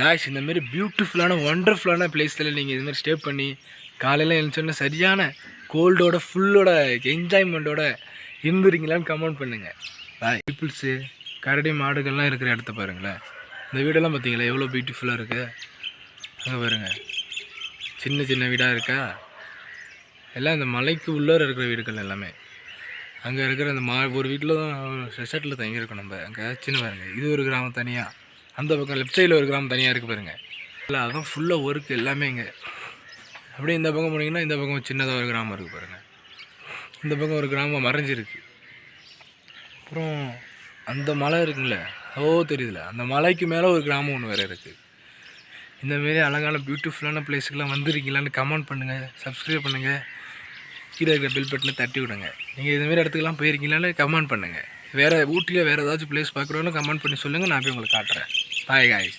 Guys இந்தமாரி பியூட்டிஃபுல்லான ஒண்டர்ஃபுல்லான பிளேஸில் நீங்கள் இது மாதிரி ஸ்டே பண்ணி காலையில் எழுந்தோடனே சரியான கோல்டோட ஃபுல்லோட என்ஜாய்மெண்ட்டோட இருந்துறீங்களான்னு கமெண்ட் பண்ணுங்கள் பாய் பீப்புள்ஸு கரடி மாடுகள்லாம் இருக்கிற இடத்த பாருங்களேன். இந்த வீடெல்லாம் பார்த்தீங்களா எவ்வளோ பியூட்டிஃபுல்லாக இருக்குது அங்கே பாருங்க. சின்ன சின்ன வீடாக இருக்கா? எல்லாம் இந்த மலைக்கு உள்ளார இருக்கிற வீடுகள் எல்லாமே. அங்கே இருக்கிற அந்த மா ஒரு வீட்டில் தான் ரெசார்ட்டில் தங்கியிருக்கோம் நம்ம. அங்கே சின்ன பாருங்கள் இது ஒரு கிராமம் தனியாக அந்த பக்கம் லெஃப்ட் சைடில் ஒரு கிராமம் தனியாக இருக்குது பாருங்க. இல்லை அதுதான் ஃபுல்லாக ஒர்க் எல்லாமே இங்கே. அப்படியே இந்த பக்கம் போனீங்கன்னா இந்த பக்கம் சின்னதாக ஒரு கிராமம் இருக்குது பாருங்கள் இந்த பக்கம் ஒரு கிராமம் மறைஞ்சிருக்கு. அப்புறம் அந்த மலை இருக்குங்களே ஓ தெரியுதுல. அந்த மலைக்கு மேலே ஒரு கிராமம் ஒன்று வேறு இருக்குது இந்தமாரி அழகான பியூட்டிஃபுல்லான பிளேஸுக்கெலாம் வந்துருக்கீங்களான்னு கமெண்ட் பண்ணுங்கள் சப்ஸ்கிரைப் பண்ணுங்கள் கீழே இருக்கிற பில் பட்டனை தட்டி விடுங்க. நீங்கள் இதுமாரி இடத்துக்குலாம் போயிருக்கீங்களான்னு கமெண்ட் பண்ணுங்கள் வேறு ஊட்டியில் வேறு ஏதாச்சும் பிளேஸ் பார்க்குறோன்னு கமெண்ட் பண்ணி சொல்லுங்கள் நான் போய் உங்களுக்கு காட்டுறேன். Bye guys